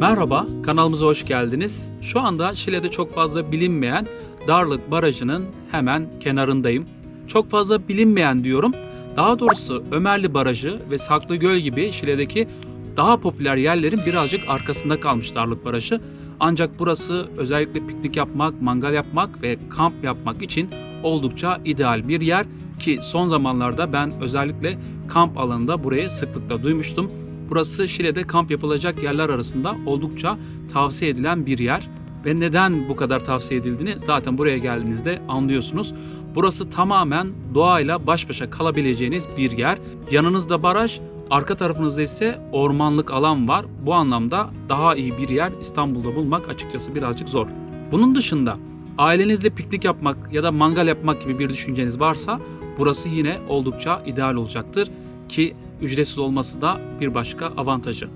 Merhaba, kanalımıza hoş geldiniz. Şu anda Şile'de çok fazla bilinmeyen Darlık Barajı'nın hemen kenarındayım. Çok fazla bilinmeyen diyorum. Daha doğrusu Ömerli Barajı ve Saklıgöl gibi Şile'deki daha popüler yerlerin birazcık arkasında kalmış Darlık Barajı. Ancak burası özellikle piknik yapmak, mangal yapmak ve kamp yapmak için oldukça ideal bir yer ki son zamanlarda ben özellikle kamp alanında burayı sıklıkla duymuştum. Burası Şile'de kamp yapılacak yerler arasında oldukça tavsiye edilen bir yer. Ve neden bu kadar tavsiye edildiğini zaten buraya geldiğinizde anlıyorsunuz. Burası tamamen doğayla baş başa kalabileceğiniz bir yer. Yanınızda baraj, arka tarafınızda ise ormanlık alan var. Bu anlamda daha iyi bir yer İstanbul'da bulmak açıkçası birazcık zor. Bunun dışında ailenizle piknik yapmak ya da mangal yapmak gibi bir düşünceniz varsa burası yine oldukça ideal olacaktır ki ücretsiz olması da bir başka avantajı.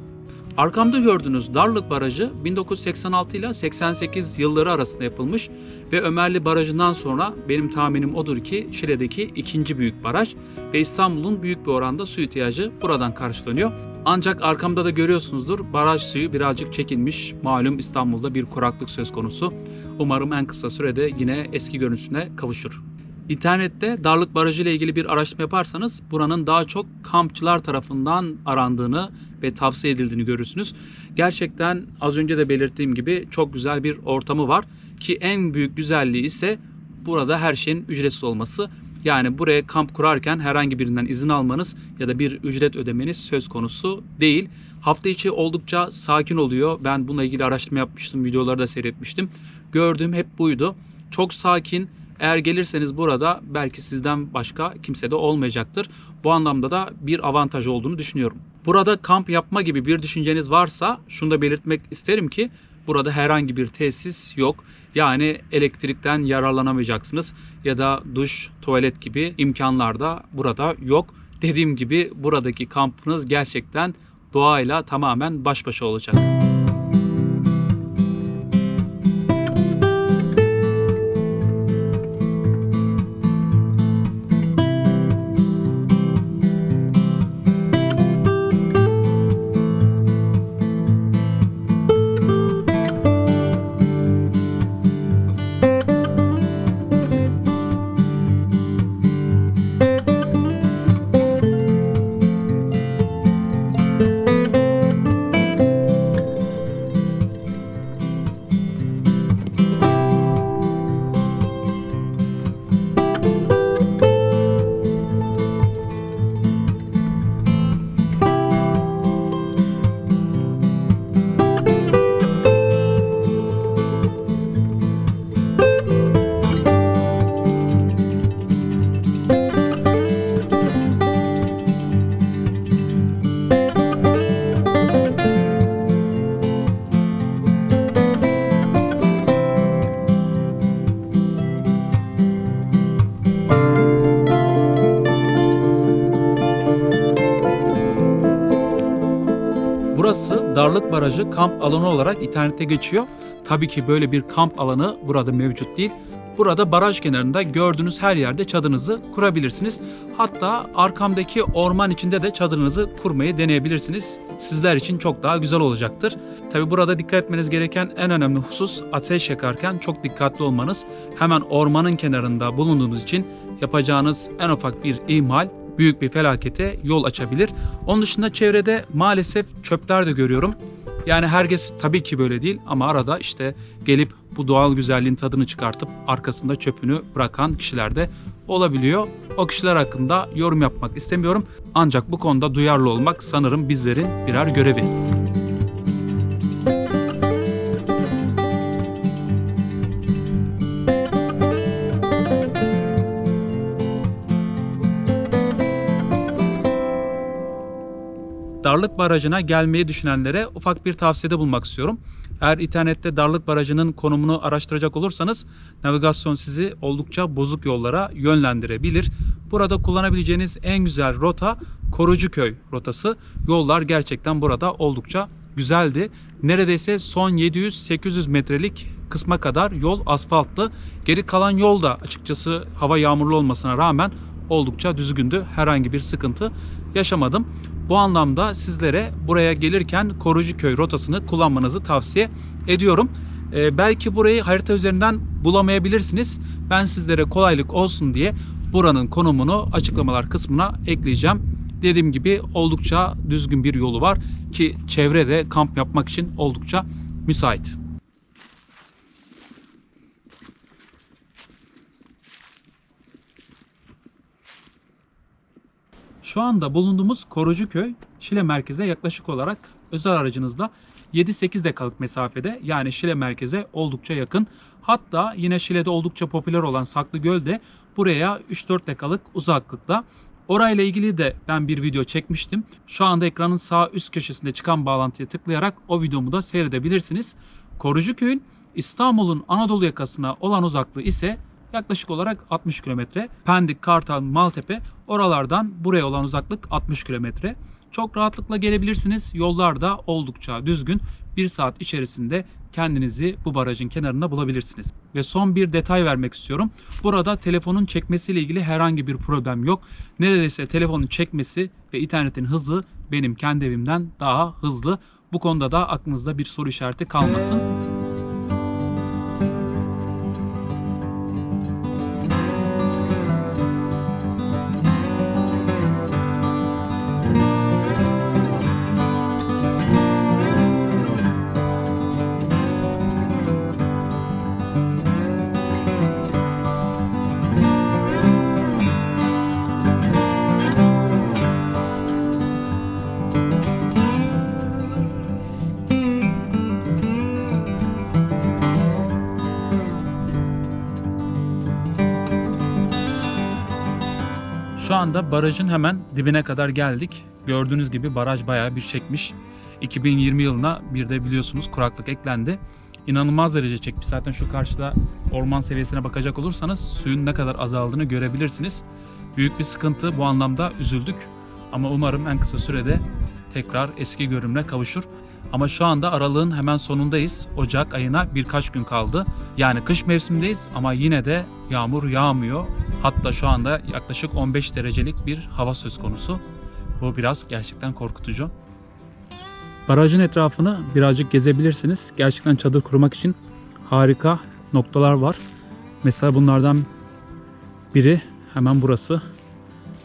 Arkamda gördüğünüz Darlık Barajı 1986 ile 88 yılları arasında yapılmış ve Ömerli Barajı'ndan sonra benim tahminim odur ki Şile'deki ikinci büyük baraj ve İstanbul'un büyük bir oranda su ihtiyacı buradan karşılanıyor. Ancak arkamda da görüyorsunuzdur baraj suyu birazcık çekilmiş. Malum İstanbul'da bir kuraklık söz konusu. Umarım en kısa sürede yine eski görüntüsüne kavuşur. İnternette Darlık Barajı ile ilgili bir araştırma yaparsanız buranın daha çok kampçılar tarafından arandığını ve tavsiye edildiğini görürsünüz. Gerçekten az önce de belirttiğim gibi çok güzel bir ortamı var ki en büyük güzelliği ise burada her şeyin ücretsiz olması. Yani buraya kamp kurarken herhangi birinden izin almanız ya da bir ücret ödemeniz söz konusu değil. Hafta içi oldukça sakin oluyor. Ben bununla ilgili araştırma yapmıştım, videoları da seyretmiştim. Gördüğüm hep buydu. Çok sakin, eğer gelirseniz burada belki sizden başka kimse de olmayacaktır. Bu anlamda da bir avantaj olduğunu düşünüyorum. Burada kamp yapma gibi bir düşünceniz varsa şunu da belirtmek isterim ki burada herhangi bir tesis yok. Yani elektrikten yararlanamayacaksınız ya da duş, tuvalet gibi imkanlar da burada yok. Dediğim gibi buradaki kampınız gerçekten doğayla tamamen baş başa olacak. Barajı kamp alanı olarak internette geçiyor. Tabii ki böyle bir kamp alanı burada mevcut değil. Burada baraj kenarında gördüğünüz her yerde çadırınızı kurabilirsiniz. Hatta arkamdaki orman içinde de çadırınızı kurmayı deneyebilirsiniz. Sizler için çok daha güzel olacaktır. Tabii burada dikkat etmeniz gereken en önemli husus ateş yakarken çok dikkatli olmanız. Hemen ormanın kenarında bulunduğunuz için yapacağınız en ufak bir ihmal büyük bir felakete yol açabilir. Onun dışında çevrede maalesef çöpler de görüyorum. Yani herkes tabii ki böyle değil ama arada işte gelip bu doğal güzelliğin tadını çıkartıp arkasında çöpünü bırakan kişiler de olabiliyor. O kişiler hakkında yorum yapmak istemiyorum. Ancak bu konuda duyarlı olmak sanırım bizlerin birer görevi. Darlık Barajı'na gelmeyi düşünenlere ufak bir tavsiyede bulmak istiyorum. Eğer internette Darlık Barajı'nın konumunu araştıracak olursanız navigasyon sizi oldukça bozuk yollara yönlendirebilir. Burada kullanabileceğiniz en güzel rota Korucuköy rotası. Yollar gerçekten burada oldukça güzeldi. Neredeyse son 700-800 metrelik kısma kadar yol asfaltlı. Geri kalan yol da açıkçası hava yağmurlu olmasına rağmen oldukça düzgündü. Herhangi bir sıkıntı yaşamadım. Bu anlamda sizlere buraya gelirken Korucuköy rotasını kullanmanızı tavsiye ediyorum. Ee, belki burayı harita üzerinden bulamayabilirsiniz. Ben sizlere kolaylık olsun diye buranın konumunu açıklamalar kısmına ekleyeceğim. Dediğim gibi oldukça düzgün bir yolu var ki çevrede kamp yapmak için oldukça müsait. Şu anda bulunduğumuz Korucuköy, Şile merkeze yaklaşık olarak özel aracınızla 7-8 dakikalık mesafede yani Şile merkeze oldukça yakın. Hatta yine Şile'de oldukça popüler olan Saklıgöl de buraya 3-4 dakikalık uzaklıkta. Orayla ilgili de ben bir video çekmiştim. Şu anda ekranın sağ üst köşesinde çıkan bağlantıya tıklayarak o videomu da seyredebilirsiniz. Korucuköy'ün İstanbul'un Anadolu yakasına olan uzaklığı ise yaklaşık olarak 60 kilometre. Pendik, Kartal, Maltepe oralardan buraya olan uzaklık 60 kilometre. Çok rahatlıkla gelebilirsiniz. Yollar da oldukça düzgün. Bir saat içerisinde kendinizi bu barajın kenarında bulabilirsiniz. Ve son bir detay vermek istiyorum. Burada telefonun çekmesiyle ilgili herhangi bir problem yok. Neredeyse telefonun çekmesi ve internetin hızı benim kendi evimden daha hızlı. Bu konuda da aklınızda bir soru işareti kalmasın. Şu anda barajın hemen dibine kadar geldik. Gördüğünüz gibi baraj bayağı bir çekmiş. 2020 yılına bir de biliyorsunuz kuraklık eklendi. İnanılmaz derece çekmiş. Zaten şu karşıda orman seviyesine bakacak olursanız suyun ne kadar azaldığını görebilirsiniz. Büyük bir sıkıntı bu anlamda üzüldük. Ama umarım en kısa sürede tekrar eski görünümle kavuşur. Ama şu anda aralığın hemen sonundayız. Ocak ayına birkaç gün kaldı. Yani kış mevsimindeyiz ama yine de yağmur yağmıyor. Hatta şu anda yaklaşık 15 derecelik bir hava söz konusu. Bu biraz gerçekten korkutucu. Barajın etrafını birazcık gezebilirsiniz. Gerçekten çadır kurmak için harika noktalar var. Mesela bunlardan biri hemen burası.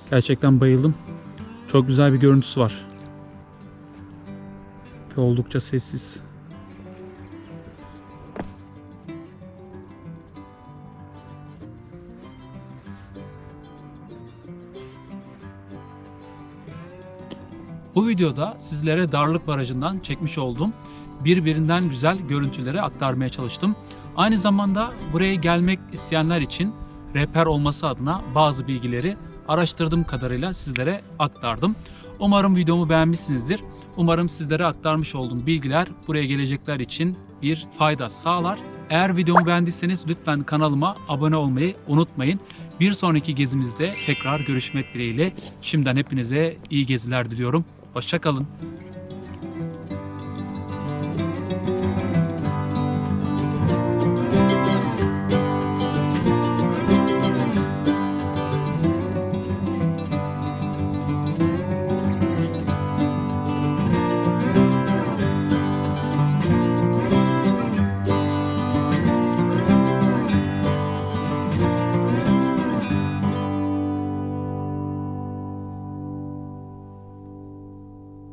Gerçekten bayıldım. Çok güzel bir görüntüsü var. Ve oldukça sessiz. Bu videoda sizlere Darlık Barajı'ndan çekmiş olduğum birbirinden güzel görüntüleri aktarmaya çalıştım. Aynı zamanda buraya gelmek isteyenler için rehber olması adına bazı bilgileri araştırdığım kadarıyla sizlere aktardım. Umarım videomu beğenmişsinizdir. Umarım sizlere aktarmış olduğum bilgiler buraya gelecekler için bir fayda sağlar. Eğer videomu beğendiyseniz lütfen kanalıma abone olmayı unutmayın. Bir sonraki gezimizde tekrar görüşmek dileğiyle. Şimdiden hepinize iyi geziler diliyorum. Hoşçakalın.